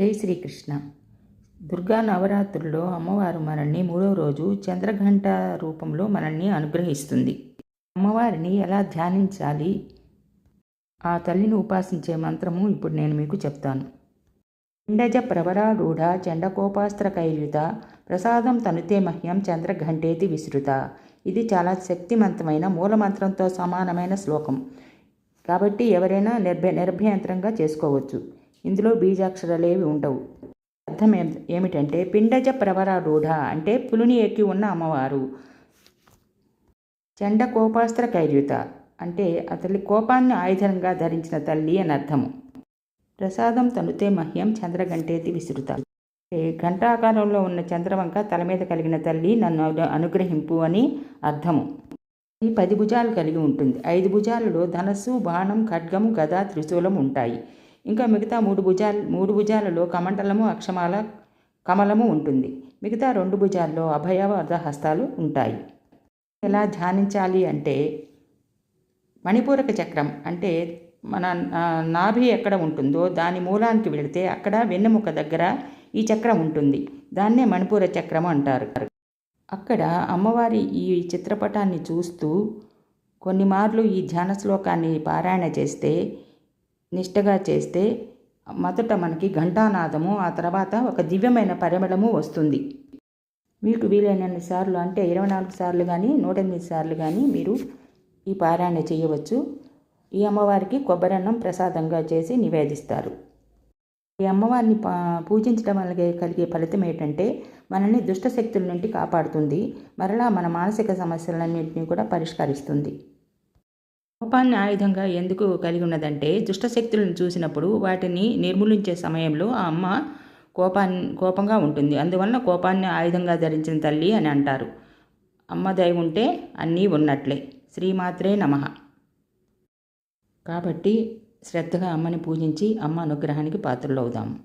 జై శ్రీకృష్ణ. దుర్గా నవరాత్రుల్లో అమ్మవారు మనల్ని మూడో రోజు చంద్రఘంట రూపంలో మనల్ని అనుగ్రహిస్తుంది. అమ్మవారిని ఎలా ధ్యానించాలి? ఆ తల్లిని ఉపాసించే మంత్రము ఇప్పుడు నేను మీకు చెప్తాను. పిండజ ప్రవరారూఢ చండకోపాస్త్ర కైలుత ప్రసాదం తనుతే మహ్యం చంద్రఘంటేతి విసృత. ఇది చాలా శక్తివంతమైన మూలమంత్రంతో సమానమైన శ్లోకం. కాబట్టి ఎవరైనా నిర్భ నిర్భయంత్రంగా చేసుకోవచ్చు. ఇందులో బీజాక్షరాలేవి ఉండవు. అర్థం ఏమిటంటే పిండజ ప్రవరారూఢ అంటే పులిని ఎక్కి ఉన్న అమ్మవారు. చండ కోపాస్త్ర కైర్యుత అంటే అతని కోపాన్ని ఆయుధంగా ధరించిన తల్లి అని అర్థము ప్రసాదం తనుతే మహ్యం చంద్రగంటేతి విసురుత. ఘంటాకారంలో ఉన్న చంద్రవంక తల మీద కలిగిన తల్లి నన్ను అనుగ్రహింపు అని అర్థము ఈ పది భుజాలు కలిగి ఉంటుంది. ఐదు భుజాలలో ధనస్సు బాణం ఖడ్గము గద త్రిశూలం ఉంటాయి. ఇంకా మిగతా మూడు భుజాలు మూడు భుజాలలో కమండలము అక్షమాల కమలము ఉంటుంది. మిగతా రెండు భుజాల్లో అభయ వరద హస్తాలు ఉంటాయి. ఎలా ధ్యానించాలి అంటే మణిపూరక చక్రం అంటే మన నాభి ఎక్కడ ఉంటుందో దాని మూలానికి వెళితే అక్కడ వెన్నెముక దగ్గర ఈ చక్రం ఉంటుంది. దాన్నే మణిపూర చక్రం అంటారు. అక్కడ అమ్మవారి ఈ చిత్రపటాన్ని చూస్తూ కొన్ని మార్లు ఈ ధ్యాన శ్లోకాన్ని పారాయణ చేస్తే నిష్టగా చేస్తే మొదట మనకి ఘంటానాదము ఆ తర్వాత ఒక దివ్యమైన పరిమళము వస్తుంది. మీకు వీలైనన్ని సార్లు అంటే ఇరవై నాలుగు సార్లు కానీ నూట ఎనిమిది సార్లు కానీ మీరు ఈ పారాయణ చేయవచ్చు. ఈ అమ్మవారికి కొబ్బరన్నం ప్రసాదంగా చేసి నివేదిస్తారు. ఈ అమ్మవారిని పూజించడం వల్ల కలిగే ఫలితం ఏంటంటే మనల్ని దుష్ట శక్తుల నుండి కాపాడుతుంది. మరలా మన మానసిక సమస్యలన్నింటినీ కూడా పరిష్కరిస్తుంది. కోపాన్ని ఆయుధంగా ఎందుకు కలిగి ఉన్నదంటే దుష్ట శక్తులను చూసినప్పుడు వాటిని నిర్మూలించే సమయంలో ఆ అమ్మ కోపాన్ని కోపంగా ఉంటుంది. అందువలన కోపాన్ని ఆయుధంగా ధరించిన తల్లి అని అంటారు. అమ్మ దయ ఉంటే అన్నీ ఉన్నట్లే. శ్రీమాత్రే నమః. కాబట్టి శ్రద్ధగా అమ్మని పూజించి అమ్మ అనుగ్రహానికి పాత్రలవుదాము